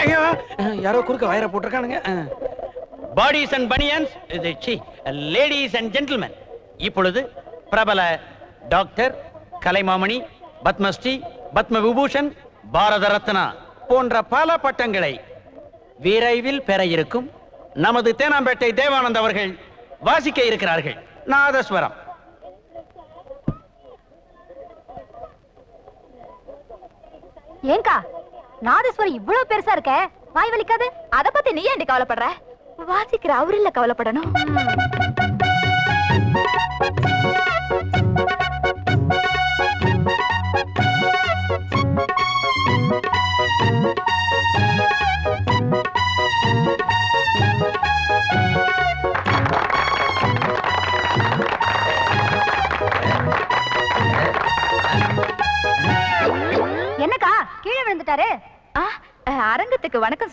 ஐயோ. யாரோ குறுக்க வயரை போட்டிருக்கானுங்க. Bodies and banians ladies and gentleman இப்பொழுது பிரபல டாக்டர் கலைமாமணி பத்மஸ்ரீ பத்ம விபூஷன் பாரத ரத்னா போன்ற பல பட்டங்களை விரைவில் பெற இருக்கும் நமது தேனாம்பேட்டை தேவானந்த் அவர்கள் வாசிக்க இருக்கிறார்கள். நாதஸ்வரம். ஏங்கா நாதஸ்வரம் இவ்வளவு பெருசா இருக்க? வாய் வலிக்காது? அத பத்தி நீ ஏன் கவலைப்படுற? வாசிக்கிற அவரு இல்ல கவலைப்படணும்.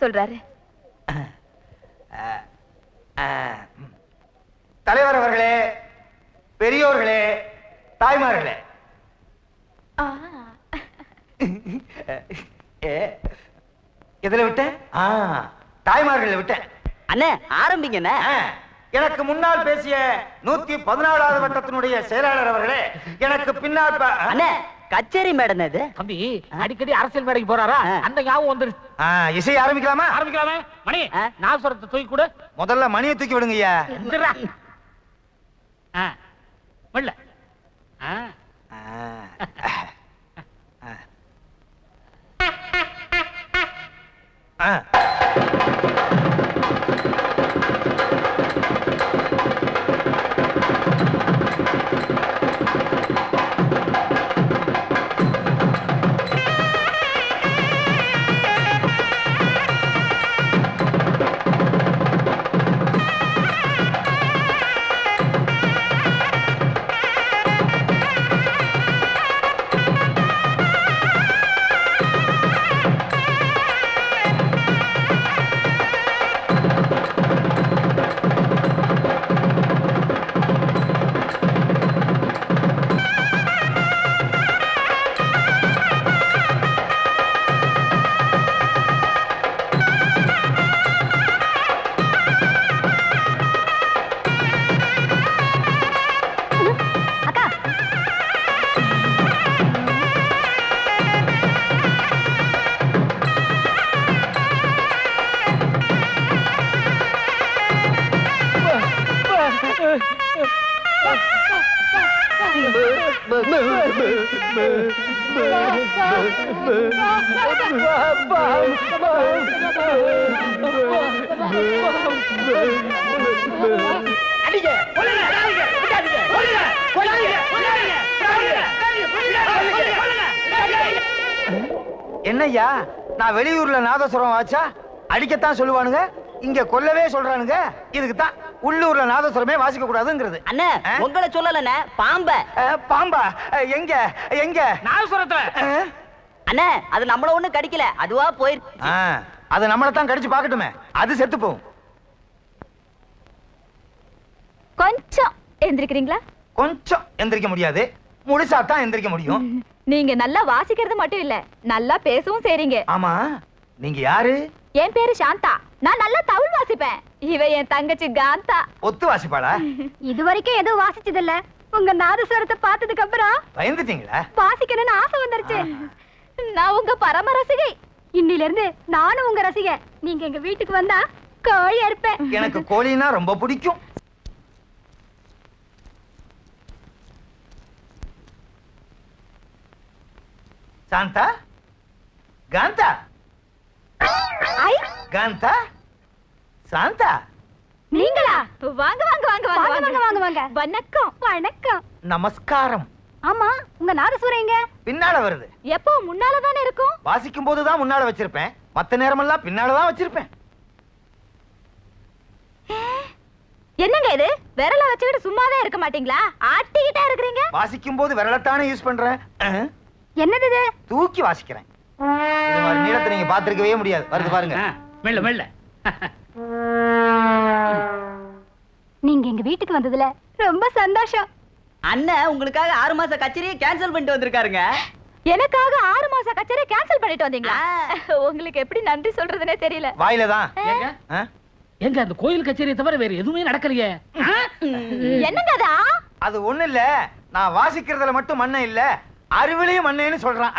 சொல்றாரு. தலைவர் அவர்களே பெரியோர்களே தாய்மார்களே. எதுல விட்டேன் ஆ, தாய்மார்கள்ல விட்டேன் அண்ணே ஆரம்பிங்கண்ணே ஆ, எனக்கு முன்னால் பேசிய நூத்தி பதினாலாவது வட்டத்தினுடைய செயலாளர் அவர்களே எனக்கு பின்னால் அண்ணே கச்சேரி மேடம் இது தம்பி அடிக்கடி அரசியல் மேடைக்கு போறாரா. அந்த ஞாபகம் வந்துருச்சு. ஆ, இசை ஆரம்பிக்கலாமா? ஆரம்பிக்கலாமே. மணி ஆ. நாசுரத்தை தூக்கி கொடு. முதல்ல மணியை தூக்கி விடுங்க ஐயா வெள்ள. என்னய்யா நான் வெளியூர்ல நாதஸ்வரம் வாச்சா அடிக்கத்தான் சொல்லுவானுங்க இங்க கொல்லவே சொல்றானுங்க இதுக்குத்தான். உள்ளூர்ல நாதஸ்வரமே வாசிக்க கூடாதுங்கிறது. அண்ணே? உங்களை சொல்லலண்ணே பாம்ப. பாம்பா? எங்க? எங்க? அஹ்? அண்ணே அது நம்மள ஒண்ணு கடிக்கல. அதுவா போயிரு. ஆ, அது நம்மள தான் கடிச்சு பார்க்கட்டுமே. அது செத்து போகும். கொஞ்சம் எந்திரிக்கிறீங்களா? கொஞ்சம் எந்திரிக்க முடியாது. முழுசா தான் எந்திரிக்க முடியும். நீங்க நல்லா வாசிக்கிறது மட்டும் இல்ல நல்லா பேசவும் செய்றீங்க. ஆமா. நீங்க யாரு? என் பேரு சாந்தா. நான் நல்லா தமிழ் வாசிப்பேன். இவ என் தங்கச்சி காந்தா. ஒத்து வாசிப்பாளா? இது வரைக்கும் எதுவும் வாசிச்சது இல்ல உங்க நாதஸ்வரத்தை பார்த்ததுக்கு அப்புறம் பயந்துட்டீங்களா? வாசிக்கணும்னு ஆசை வந்துருச்சு. நான் உங்க பரம ரசிகை. இன்னில இருந்து நானும் உங்க ரசிகை. நீங்க எங்க வீட்டுக்கு வந்தா கோழி அறுப்பேன். எனக்கு கோழினா ரொம்ப பிடிக்கும். சாந்தா? காந்தா? ஐ. காந்தா? சாந்தா? நீங்களா? வாங்க வாங்க வாங்க வாங்க வாங்க வாங்க. வாங்க வணக்கம். வணக்கம். நமஸ்காரம். ஆமா உங்க நாதஸ்வரம் எங்க? பின்னால வருது. எப்போ? முன்னால தானே இருக்கும். வாசிக்கும் போதுதான் முன்னால வச்சிருப்பேன். மத்த நேரமெல்லாம் பின்னாலதான் வச்சிருப்பேன். என்னங்க இது? விரல வச்சுக்கிட்டு சும்மாவே இருக்க மாட்டீங்களா? ஆட்டிக்கிட்டே இருக்கிறீங்க? வாசிக்கும் போது விரலத்தானே யூஸ் பண்றேன். என்னது இது? தூக்கி வாசிக்கிறேன். நீளத்தை நீங்க பாத்திருக்கவே முடியாது. வருது பாருங்க. மெல்ல மெல்ல. நீங்க எங்க வீட்டுக்கு வந்ததுல ரொம்ப சந்தோஷம். அண்ணன் உங்களுக்காக ஆறு மாச கச்சேரியை கேன்சல் பண்ணிட்டு வந்திருக்காருங்க. எனக்காக ஆறு மாச கச்சேரி கேன்சல் பண்ணிட்டு வந்தீங்களா? உங்களுக்கு எப்படி நன்றி சொல்றதுனே தெரியல. வாயில தான்? எங்க? அந்த கோயில் கச்சேரியை தவிர வேற எதுவுமே நடக்கலையே? என்னங்க அதா? அது ஒண்ணு இல்ல. நான் வாசிக்கிறதுல மட்டும் மண்ணை இல்ல. அறிவிலையும் மண்ணேன்னு சொல்றான்.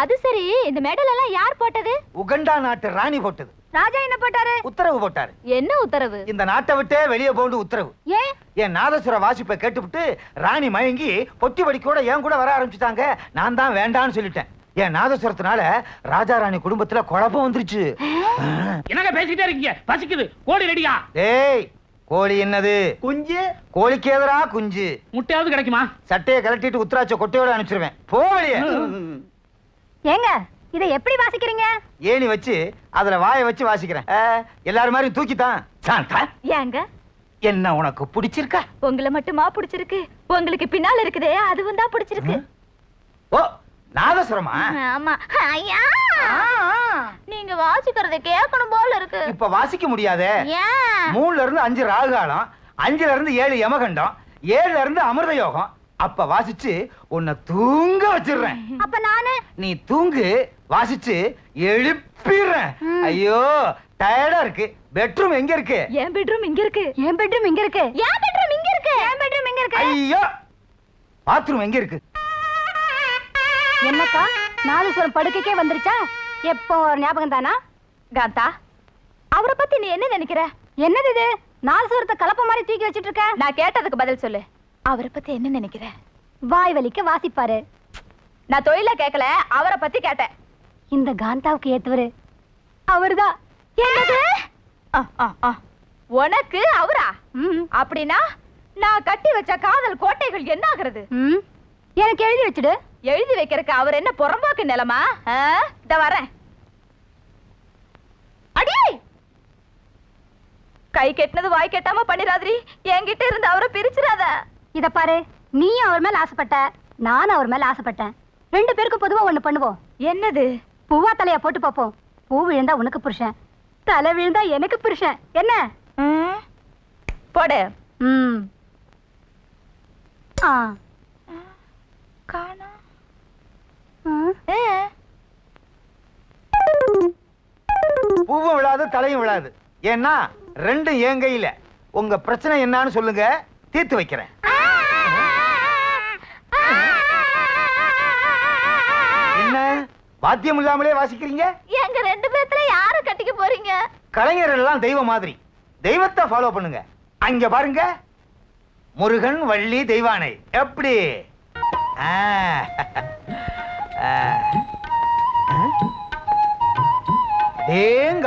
அது சரி. இந்த மெடல் எல்லாம் யார் போட்டது? உகண்டா நாட்டு ராணி போட்டது. ராஜா என்ன போட்டாரு? உத்தரவு போட்டாரு. என்ன உத்தரவு? இந்த நாட்டை விட்டே வெளியே போண்டு உத்தரவு. ஏன் என் நாதசுர வாசிப்பை கேட்டுவிட்டு ராணி மயங்கி பொட்டி வடிக்கூட என் கூட வர ஆரம்பிச்சுட்டாங்க. நான் தான் வேண்டான்னு சொல்லிட்டேன். என் நாதசுரத்தினால ராஜா ராணி குடும்பத்துல குழப்பம் வந்துருச்சு. என்னங்க பேசிட்டே இருக்கீங்க? பசிக்குது. கோழி ரெடியா? டேய் கோழி என்னது? குஞ்சு? கோழிக்கு எதிரா குஞ்சு? முட்டையாவது கிடைக்குமா? சட்டையை கலட்டிட்டு உத்தராட்ச கொட்டையோட அனுப்பிச்சிருவேன். போ வெளியே. ஏங்க இதை எப்படி வாசிக்கிறீங்க? ஏணி வச்சு அதுல வாயை வச்சு வாசிக்கிறேன். எல்லாரும் மாதிரி தூக்கித்தான். சாந்தா ஏங்க? என்ன உனக்கு பிடிச்சிருக்கா? உங்களை மட்டுமா பிடிச்சிருக்கு? உங்களுக்கு பின்னால இருக்குதே அதுவும் தான் பிடிச்சிருக்கு. ஓ நாதசுரமா ஆமா. ஐயா! நீங்க வாசிக்கிறத கேட்கணும் போல இருக்கு. இப்ப வாசிக்க முடியாதே. மூணுல இருந்து அஞ்சு ராகுகாலம் அஞ்சுல இருந்து ஏழு யமகண்டம் ஏழுல இருந்து அமிர்த யோகம் அப்ப வாசிச்சு உன்னை தூங்க வச்சிடுறேன். அப்ப நானு? நீ தூங்கு வாசிச்சு எழுப்பிடுறேன். ஐயோ டயர்டா இருக்கு. பெட்ரூம் எங்க இருக்கு? என் பெட்ரூம் இங்க இருக்கு. என் பெட்ரூம் இங்க இருக்கு. என் பெட்ரூம் இங்க இருக்கு. என் பெட்ரூம் இங்க இருக்கு? ஐயோ பாத்ரூம் எங்க இருக்கு? என்னக்கா நாதஸ்வரம் படுக்கைக்கே வந்துருச்சா? எப்போ ஒரு ஞாபகம் தானா? காந்தா அவரை பத்தி நீ என்ன நினைக்கிற? என்னது இது? நாதஸ்வரத்தை கலப்ப மாதிரி தூக்கி வச்சிட்டு இருக்க? நான் கேட்டதுக்கு பதில் சொல்லு. அவரை பத்தி என்ன நினைக்கிற? வாய் வலிக்க வாசிப்பாரு. நான் தொழில கேட்கல அவரை பத்தி கேட்டேன். இந்த காந்தாவுக்கு ஏத்துவரு அவர்தான். என்னது? உனக்கு அவரா? அப்படின்னா நான் கட்டி வச்ச காதல் கோட்டைகள் என்ன ஆகுறது எனக்கு எழுதி வச்சுடு. எழுதி வைக்கிறதுக்கு அவர் என்ன புறம்போக்கு நிலமா? இத வரேன். அடி! கை கெட்டினது வாய் கெட்டாம பண்ணிராதிரி என்கிட்ட இருந்து அவரை பிரிச்சிராத. இத பாரு நீ அவர் மேல ஆசைப்பட்ட நானும் அவர் மேல ஆசைப்பட்டேன். ரெண்டு பேருக்கும் பொதுவா ஒண்ணு பண்ணுவோம். என்னது? பூவா தலையா போட்டு பார்ப்போம். பூ விழுந்தா உனக்கு புருஷன். தலை விழுந்தா எனக்கு புருஷன். என்ன? ம், போடு. ம். ஆ. காணா. பூவும் விழாது தலையும் விழாது. ஏன்னா ரெண்டும் என் கையில? உங்க பிரச்சனை என்னன்னு சொல்லுங்க. தீர்த்து வைக்கிறேன். வாத்தியம் இல்லாமலே வாசிக்கிறீங்க? எங்க ரெண்டு பேத்துல யார கட்டிக்க போறீங்க? கலைஞர் எல்லாம் தெய்வம் மாதிரி. தெய்வத்தை ஃபாலோ பண்ணுங்க. அங்க பாருங்க. முருகன் வள்ளி தெய்வானை. எப்படி?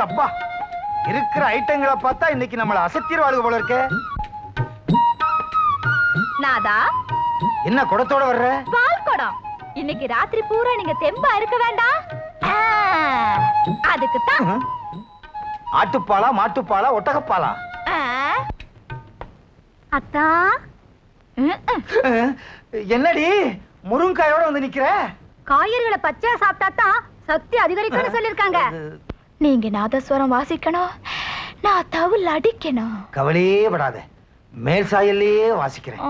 அப்பா இருக்கிற ஐட்டங்களை பார்த்தா இன்னைக்கு நம்மள அசத்திடுவாளுக போல இருக்கே. நாதா? என்ன குடத்தோட வர்ற? பால் இன்னைக்கு ராத்திரி பூரா நீங்க தெம்பா இருக்க வேண்டாம். ஆ, அதுக்கு தான் ம்ஹும். ஆட்டுப்பாலா மாட்டுப்பாலா ஒட்டகப்பாலா? அத்தா. என்னடி முருங்காயோட வந்து நிக்கிற? காய்கறிகளை பச்சையா சாப்பிட்டா தான் சக்தி அதிகரிக்கும்னு சொல்லிருக்காங்க நீங்க நாதஸ்வரம் வாசிக்கணும். நான் தவில் அடிக்கணும். கவலையே படாத. மேல் சாயல்லையே வாசிக்கிறேன்.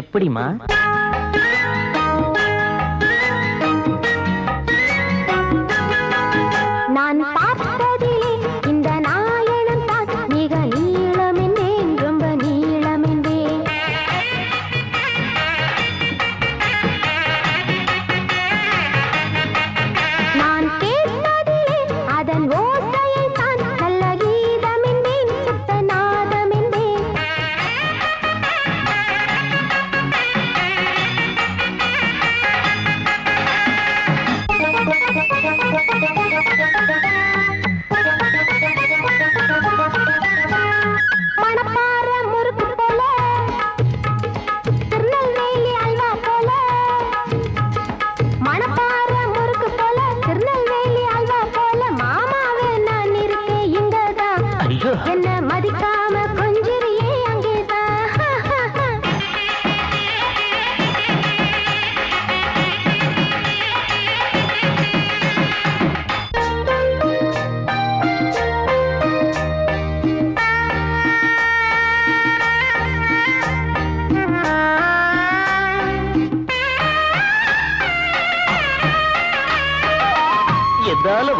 எப்படிமா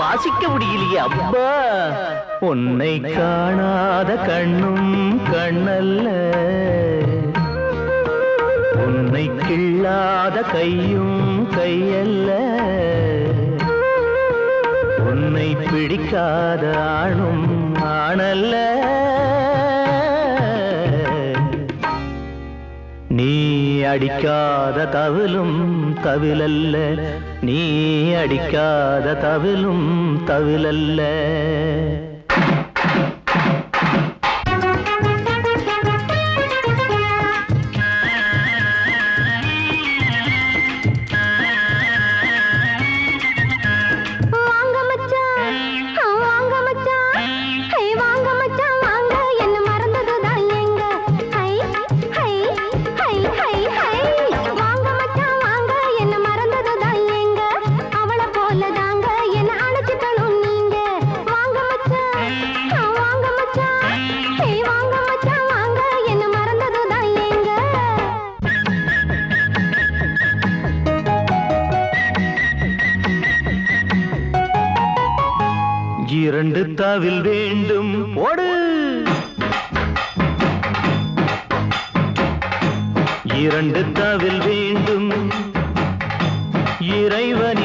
வாசிக்க முடியலையே அப்பா. உன்னை காணாத கண்ணும் கண்ணல்ல. உன்னை கிள்ளாத கையும் கையல்ல. உன்னை பிடிக்காத ஆணும் ஆணல்ல. அடிக்காத தவிலும் தவிலல்ல. நீ அடிக்காத தவிலும் தவிலல்ல. இரண்டு தவில் வேண்டும். போடு. இரண்டு தவில் வேண்டும். இறைவன்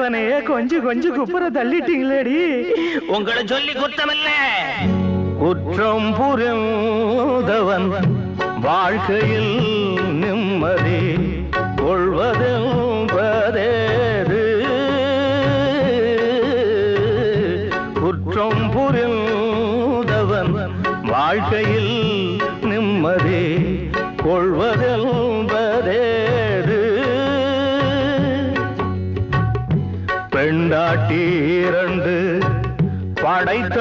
கொண்டவனையே கொஞ்சம் கொஞ்சம் குப்புற தள்ளிட்டீங்களேடி. உங்களை சொல்லி குத்தமில்ல. குற்றம் புரிந்தவன் வாழ்க்கையில் நிம்மதி கொள்வது பெண்டாட்டி படைத்த